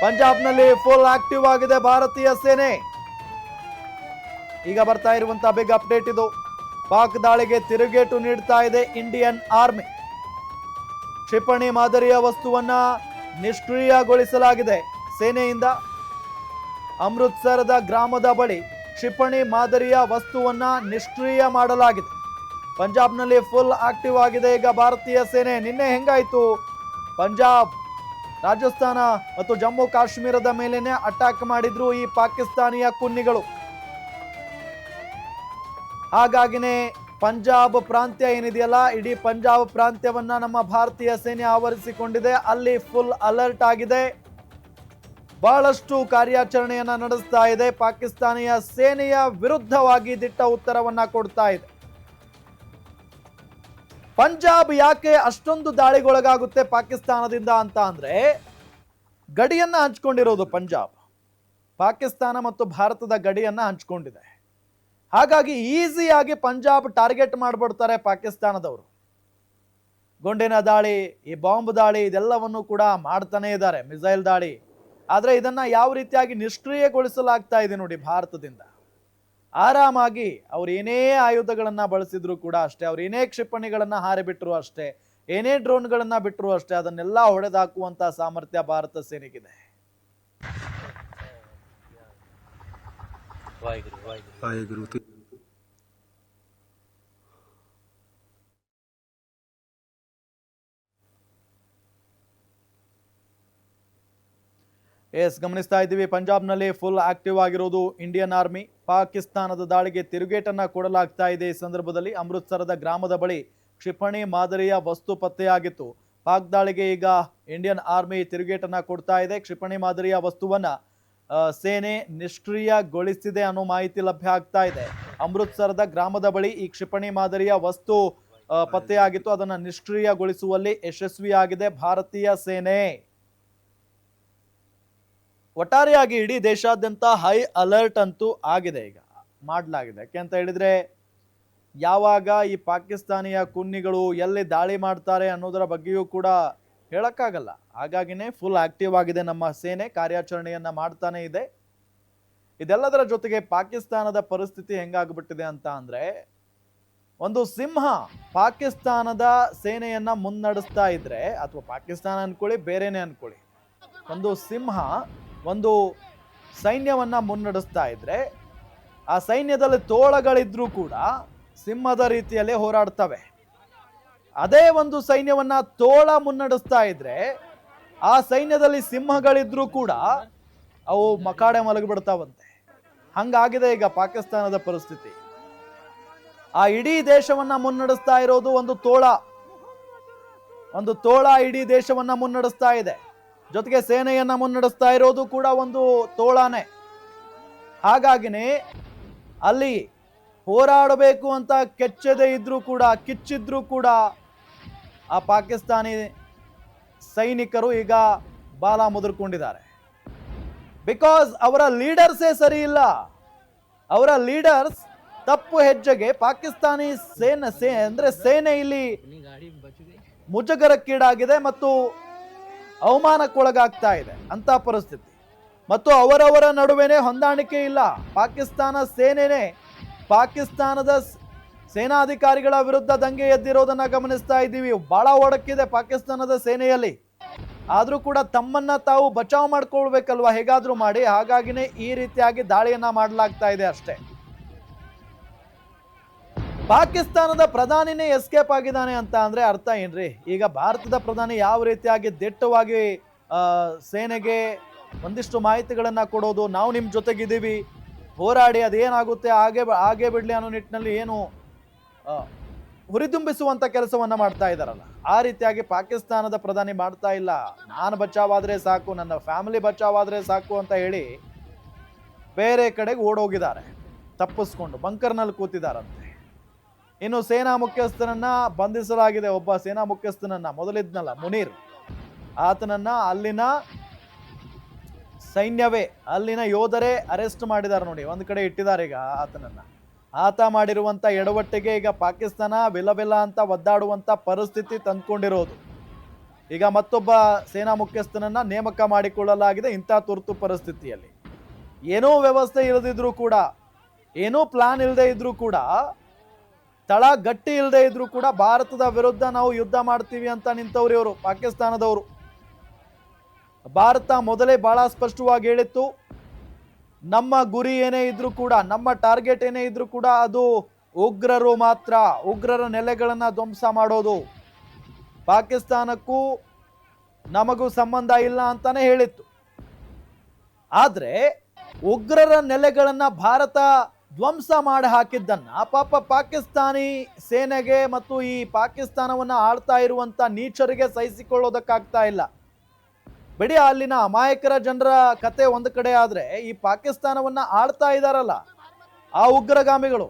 ಪಂಜಾಬ್ನಲ್ಲಿ full active ಆಗಿದೆ ಭಾರತೀಯ ಸೇನೆ. ಈಗ ಬರ್ತಾ ಇರುವಂತಹ ಬಿಗ್ ಅಪ್ಡೇಟ್ ಇದು. ಪಾಕ್ ದಾಳಿಗೆ ತಿರುಗೇಟು ನೀಡ್ತಾ ಇದೆ ಇಂಡಿಯನ್ ಆರ್ಮಿ ಕ್ಷಿಪಣಿ ಮಾದರಿಯ ವಸ್ತುವನ್ನ ನಿಷ್ಕ್ರಿಯಗೊಳಿಸಲಾಗಿದೆ. ಸೇನೆಯಿಂದ ಅಮೃತ್ಸರದ ಗ್ರಾಮದ ಬಳಿ ಕ್ಷಿಪಣಿ ಮಾದರಿಯ ವಸ್ತುವನ್ನ ನಿಷ್ಕ್ರಿಯ ಮಾಡಲಾಗಿದೆ. ಪಂಜಾಬ್ನಲ್ಲಿ ಫುಲ್ ಆಕ್ಟಿವ್ ಆಗಿದೆ ಈಗ ಭಾರತೀಯ ಸೇನೆ. ನಿನ್ನೆ ಹೆಂಗಾಯ್ತು? ಪಂಜಾಬ್ ರಾಜಸ್ಥಾನ ಮತ್ತು ಜಮ್ಮು ಕಾಶ್ಮೀರದ ಮೇಲೇನೆ ಅಟ್ಯಾಕ್ ಮಾಡಿದ್ರು ಈ ಪಾಕಿಸ್ತಾನಿಯ ಕುನ್ನಿಗಳು. ಹಾಗಾಗಿನೇ ಪಂಜಾಬ್ ಪ್ರಾಂತ್ಯ ಏನಿದೆಯಲ್ಲ, ಇಡೀ ಪಂಜಾಬ್ ಪ್ರಾಂತ್ಯವನ್ನ ನಮ್ಮ ಭಾರತೀಯ ಸೇನೆ ಆವರಿಸಿಕೊಂಡಿದೆ. ಅಲ್ಲಿ ಫುಲ್ ಅಲರ್ಟ್ ಆಗಿದೆ. ಬಹಳಷ್ಟು ಕಾರ್ಯಾಚರಣೆಯನ್ನ ನಡೆಸ್ತಾ ಇದೆ. ಪಾಕಿಸ್ತಾನಿಯ ಸೇನೆಯ ವಿರುದ್ಧವಾಗಿ ದಿಟ್ಟ ಉತ್ತರವನ್ನ ಕೊಡ್ತಾ ಇದೆ. ಪಂಜಾಬ್ ಯಾಕೆ ಅಷ್ಟೊಂದು ದಾಳಿಗೊಳಗಾಗುತ್ತೆ ಪಾಕಿಸ್ತಾನದಿಂದ ಅಂತ ಅಂದ್ರೆ ಗಡಿಯನ್ನ ಹಂಚ್ಕೊಂಡಿರೋದು ಪಂಜಾಬ್. ಪಾಕಿಸ್ತಾನ ಮತ್ತು ಭಾರತದ ಗಡಿಯನ್ನ ಹಂಚ್ಕೊಂಡಿದೆ. ಹಾಗಾಗಿ ಈಸಿಯಾಗಿ ಪಂಜಾಬ್ ಟಾರ್ಗೆಟ್ ಮಾಡಿಬಿಡ್ತಾರೆ ಪಾಕಿಸ್ತಾನದವರು. ಗುಂಡಿನ ದಾಳಿ, ಈ ಬಾಂಬ್ ದಾಳಿ, ಇದೆಲ್ಲವನ್ನು ಕೂಡ ಮಾಡ್ತಾನೆ ಇದ್ದಾರೆ, ಮಿಸೈಲ್ ದಾಳಿ. ಆದರೆ ಇದನ್ನ ಯಾವ ರೀತಿಯಾಗಿ ನಿಷ್ಕ್ರಿಯಗೊಳಿಸಲಾಗ್ತಾ ಇದೆ ನೋಡಿ ಭಾರತದಿಂದ. ಆರಾಮಾಗಿ ಅವ್ರು ಏನೇ ಆಯುಧಗಳನ್ನು ಬಳಸಿದ್ರು ಕೂಡ ಅಷ್ಟೇ, ಅವ್ರು ಏನೇ ಕ್ಷಿಪಣಿಗಳನ್ನು ಹಾರಿಬಿಟ್ರು ಅಷ್ಟೇ, ಏನೇ ಡ್ರೋನ್ಗಳನ್ನು ಬಿಟ್ಟರು ಅಷ್ಟೇ ಅದನ್ನೆಲ್ಲ ಹೊಡೆದಾಕುವಂಥ ಸಾಮರ್ಥ್ಯ ಭಾರತ ಸೇನೆಗಿದೆ. ಎಸ್ ಗಮನಿಸ್ತಾ ಇದ್ದೀವಿ. ಪಂಜಾಬ್ನಲ್ಲಿ ಫುಲ್ ಆಕ್ಟಿವ್ ಆಗಿರೋದು ಇಂಡಿಯನ್ ಆರ್ಮಿ ಪಾಕಿಸ್ತಾನದ ದಾಳಿಗೆ ತಿರುಗೇಟನ್ನ ಕೊಡಲಾಗ್ತಾ ಇದೆ. ಈ ಸಂದರ್ಭದಲ್ಲಿ ಅಮೃತ್ಸರದ ಗ್ರಾಮದ ಬಳಿ ಕ್ಷಿಪಣಿ ಮಾದರಿಯ ವಸ್ತು ಪತ್ತೆಯಾಗಿತ್ತು. ಪಾಕ್ ದಾಳಿಗೆ ಈಗ ಇಂಡಿಯನ್ ಆರ್ಮಿ ತಿರುಗೇಟನ್ನ ಕೊಡ್ತಾ ಇದೆ. ಕ್ಷಿಪಣಿ ಮಾದರಿಯ ವಸ್ತುವನ್ನ ಸೇನೆ ನಿಷ್ಕ್ರಿಯಗೊಳಿಸಿದೆ ಅನ್ನೋ ಮಾಹಿತಿ ಲಭ್ಯ ಆಗ್ತಾ ಇದೆ. ಅಮೃತ್ಸರದ ಗ್ರಾಮದ ಬಳಿ ಈ ಕ್ಷಿಪಣಿ ಮಾದರಿಯ ವಸ್ತು ಪತ್ತೆಯಾಗಿತ್ತು. ಅದನ್ನು ನಿಷ್ಕ್ರಿಯಗೊಳಿಸುವಲ್ಲಿ ಯಶಸ್ವಿಯಾಗಿದೆ ಭಾರತೀಯ ಸೇನೆ. ಒಟ್ಟಾರೆಯಾಗಿ ಇಡೀ ದೇಶಾದ್ಯಂತ ಹೈ ಅಲರ್ಟ್ ಅಂತೂ ಆಗಿದೆ ಈಗ, ಮಾಡಲಾಗಿದೆ. ಯಾಕೆಂತ ಹೇಳಿದ್ರೆ, ಯಾವಾಗ ಈ ಪಾಕಿಸ್ತಾನಿಯ ಕುನ್ನಿಗಳು ಎಲ್ಲಿ ದಾಳಿ ಮಾಡ್ತಾರೆ ಅನ್ನೋದರ ಬಗ್ಗೆಯೂ ಕೂಡ ಹೇಳೋಕ್ಕಾಗಲ್ಲ. ಹಾಗಾಗಿನೇ ಫುಲ್ ಆಕ್ಟಿವ್ ಆಗಿದೆ ನಮ್ಮ ಸೇನೆ, ಕಾರ್ಯಾಚರಣೆಯನ್ನು ಮಾಡ್ತಾನೆ ಇದೆ. ಇದೆಲ್ಲದರ ಜೊತೆಗೆ ಪಾಕಿಸ್ತಾನದ ಪರಿಸ್ಥಿತಿ ಹೆಂಗಾಗ್ಬಿಟ್ಟಿದೆ ಅಂತ ಅಂದರೆ, ಒಂದು ಸಿಂಹ ಪಾಕಿಸ್ತಾನದ ಸೇನೆಯನ್ನ ಮುನ್ನಡೆಸ್ತಾ ಇದ್ರೆ, ಅಥವಾ ಪಾಕಿಸ್ತಾನ ಅನ್ಕೊಳ್ಳಿ, ಬೇರೆನೆ ಅನ್ಕೊಳ್ಳಿ, ಒಂದು ಸಿಂಹ ಒಂದು ಸೈನ್ಯವನ್ನು ಮುನ್ನಡೆಸ್ತಾ ಇದ್ರೆ ಆ ಸೈನ್ಯದಲ್ಲಿ ತೋಳಗಳಿದ್ರೂ ಕೂಡ ಸಿಂಹದ ರೀತಿಯಲ್ಲೇ ಹೋರಾಡ್ತವೆ. ಅದೇ ಒಂದು ಸೈನ್ಯವನ್ನ ತೋಳ ಮುನ್ನಡೆಸ್ತಾ ಇದ್ರೆ ಆ ಸೈನ್ಯದಲ್ಲಿ ಸಿಂಹಗಳಿದ್ರೂ ಕೂಡ ಅವು ಮಕಾಡೆ ಮಲಗಿಬಿಡ್ತಾವಂತೆ ಹಂಗಾಗಿದೆ ಈಗ ಪಾಕಿಸ್ತಾನದ ಪರಿಸ್ಥಿತಿ. ಆ ಇಡೀ ದೇಶವನ್ನ ಮುನ್ನಡೆಸ್ತಾ ಇರೋದು ಒಂದು ತೋಳ. ಒಂದು ತೋಳ ಇಡೀ ದೇಶವನ್ನ ಮುನ್ನಡೆಸ್ತಾ ಇದೆ. ಜೊತೆಗೆ ಸೇನೆಯನ್ನ ಮುನ್ನಡೆಸ್ತಾ ಇರೋದು ಕೂಡ ಒಂದು ತೋಳಾನೆ. ಹಾಗಾಗಿನೇ ಅಲ್ಲಿ ಹೋರಾಡಬೇಕು ಅಂತ ಕೆಚ್ಚದೆ ಇದ್ರೂ ಕೂಡ, ಕಿಚ್ಚಿದ್ರೂ ಕೂಡ ಆ ಪಾಕಿಸ್ತಾನಿ ಸೈನಿಕರು ಈಗ ಬಾಲ ಮುದುರ್ಕೊಂಡಿದ್ದಾರೆ. ಬಿಕಾಸ್ ಅವರ ಲೀಡರ್ಸೇ ಸರಿ ಇಲ್ಲ. ಅವರ ಲೀಡರ್ಸ್ ತಪ್ಪು ಹೆಜ್ಜೆಗೆ ಪಾಕಿಸ್ತಾನಿ ಸೇನೆ, ಸೇ, ಅಂದ್ರೆ ಸೇನೆ ಇಲ್ಲಿ ಮುಜುಗರಕ್ಕೀಡಾಗಿದೆ ಮತ್ತು ಅವಮಾನಕ್ಕೊಳಗಾಗ್ತಾ ಇದೆ. ಅಂತ ಪರಿಸ್ಥಿತಿ. ಮತ್ತು ಅವರವರ ನಡುವೆನೇ ಹೊಂದಾಣಿಕೆ ಇಲ್ಲ. ಪಾಕಿಸ್ತಾನ ಸೇನೆನೇ ಪಾಕಿಸ್ತಾನದ ಸೇನಾಧಿಕಾರಿಗಳ ವಿರುದ್ಧ ದಂಗೆ ಎದ್ದಿರೋದನ್ನ ಗಮನಿಸ್ತಾ ಇದ್ದೀವಿ. ಬಹಳ ಒಡಕಿದೆ ಪಾಕಿಸ್ತಾನದ ಸೇನೆಯಲ್ಲಿ. ಆದರೂ ಕೂಡ ತಮ್ಮನ್ನ ತಾವು ಬಚಾವ್ ಮಾಡ್ಕೊಳ್ಬೇಕಲ್ವಾ? ಹೇಗಾದ್ರೂ ಮಾಡಿ. ಹಾಗಾಗಿನೇ ಈ ರೀತಿಯಾಗಿ ದಾಳಿಯನ್ನ ಮಾಡಲಾಗ್ತಾ ಇದೆ ಅಷ್ಟೇ. ಪಾಕಿಸ್ತಾನದ ಪ್ರಧಾನಿನೇ ಎಸ್ಕೇಪ್ ಆಗಿದ್ದಾನೆ ಅಂತ ಅಂದರೆ ಅರ್ಥ ಏನ್ರಿ? ಈಗ ಭಾರತದ ಪ್ರಧಾನಿ ಯಾವ ರೀತಿಯಾಗಿ ದಿಟ್ಟವಾಗಿ ಸೇನೆಗೆ ಒಂದಿಷ್ಟು ಮಾಹಿತಿಗಳನ್ನು ಕೊಡೋದು, ನಾವು ನಿಮ್ಮ ಜೊತೆಗಿದ್ದೀವಿ, ಹೋರಾಡಿ ಅದೇನಾಗುತ್ತೆ, ಹಾಗೆ ಹಾಗೆ ಬಿಡ್ಲಿ ಅನ್ನೋ ನಿಟ್ಟಿನಲ್ಲಿ ಏನು ಹುರಿದುಂಬಿಸುವಂಥ ಕೆಲಸವನ್ನ ಮಾಡ್ತಾ ಇದ್ದಾರಲ್ಲ. ಆ ರೀತಿಯಾಗಿ ಪಾಕಿಸ್ತಾನದ ಪ್ರಧಾನಿ ಮಾಡ್ತಾ ಇಲ್ಲ. ನಾನು ಬಚಾವಾದ್ರೆ ಸಾಕು, ನನ್ನ ಫ್ಯಾಮಿಲಿ ಬಚಾವಾದ್ರೆ ಸಾಕು ಅಂತ ಹೇಳಿ ಬೇರೆ ಕಡೆಗೆ ಓಡೋಗಿದ್ದಾರೆ. ತಪ್ಪಿಸ್ಕೊಂಡು ಬಂಕರ್ನಲ್ಲಿ ಕೂತಿದ್ದಾರಂತೆ. ಇನ್ನು ಸೇನಾ ಮುಖ್ಯಸ್ಥನನ್ನ ಬಂಧಿಸಲಾಗಿದೆ. ಒಬ್ಬ ಸೇನಾ ಮುಖ್ಯಸ್ಥನನ್ನ ಮೊದಲಿದ್ನಲ್ಲ, ಮುನೀರ್. ಆತನನ್ನ ಅಲ್ಲಿನ ಸೈನ್ಯವೇ, ಅಲ್ಲಿನ ಯೋಧರೇ ಅರೆಸ್ಟ್ ಮಾಡಿದ್ದಾರೆ ನೋಡಿ. ಒಂದು ಕಡೆ ಇಟ್ಟಿದ್ದಾರೆ ಈಗ ಆತನನ್ನ. ಆತ ಮಾಡಿರುವಂತ ಎಡವಟ್ಟಿಗೆ ಈಗ ಪಾಕಿಸ್ತಾನ ವಿಲವಿಲ್ಲ ವಿಲ ಅಂತ ಒದ್ದಾಡುವಂತ ಪರಿಸ್ಥಿತಿ ತಂದ್ಕೊಂಡಿರೋದು. ಈಗ ಮತ್ತೊಬ್ಬ ಸೇನಾ ಮುಖ್ಯಸ್ಥನನ್ನ ನೇಮಕ ಮಾಡಿಕೊಳ್ಳಲಾಗಿದೆ ಇಂಥ ತುರ್ತು ಪರಿಸ್ಥಿತಿಯಲ್ಲಿ. ಏನೋ ವ್ಯವಸ್ಥೆ ಇಲ್ಲದಿದ್ರೂ ಕೂಡ, ಏನೋ ಪ್ಲಾನ್ ಇಲ್ಲದೆ ಇದ್ರೂ ಕೂಡ ತಳ ಗಟ್ಟಿ ಇಲ್ಲದೆ ಇದ್ರೂ ಕೂಡ ಭಾರತದ ವಿರುದ್ಧ ನಾವು ಯುದ್ಧ ಮಾಡ್ತೀವಿ ಅಂತ ನಿಂತವ್ರು ಇವರು, ಪಾಕಿಸ್ತಾನದವರು. ಭಾರತ ಮೊದಲೇ ಬಹಳ ಸ್ಪಷ್ಟವಾಗಿ ಹೇಳಿತ್ತು, ನಮ್ಮ ಗುರಿ ಏನೇ ಇದ್ರೂ ಕೂಡ, ನಮ್ಮ ಟಾರ್ಗೆಟ್ ಏನೇ ಇದ್ರೂ ಕೂಡ ಅದು ಉಗ್ರರು ಮಾತ್ರ, ಉಗ್ರರ ನೆಲೆಗಳನ್ನ ಧ್ವಂಸ ಮಾಡೋದು. ಪಾಕಿಸ್ತಾನಕ್ಕೂ ನಮಗೂ ಸಂಬಂಧ ಇಲ್ಲ ಅಂತಾನೆ ಹೇಳಿತ್ತು. ಆದ್ರೆ ಉಗ್ರರ ನೆಲೆಗಳನ್ನ ಭಾರತ ಧ್ವಂಸ ಮಾಡಿ ಹಾಕಿದ್ದನ್ನ ಪಾಪ ಪಾಕಿಸ್ತಾನಿ ಸೇನೆಗೆ ಮತ್ತು ಈ ಪಾಕಿಸ್ತಾನವನ್ನ ಆಳ್ತಾ ಇರುವಂತ ನೀಚರಿಗೆ ಸಹಿಸಿಕೊಳ್ಳೋದಕ್ಕಾಗ್ತಾ ಇಲ್ಲ. ಬಿಡಿ ಅಲ್ಲಿನ ಅಮಾಯಕರ ಜನರ ಕತೆ ಒಂದು ಕಡೆ ಆದ್ರೆ ಈ ಪಾಕಿಸ್ತಾನವನ್ನ ಆಳ್ತಾ ಇದಾರಲ್ಲ, ಆ ಉಗ್ರಗಾಮಿಗಳು.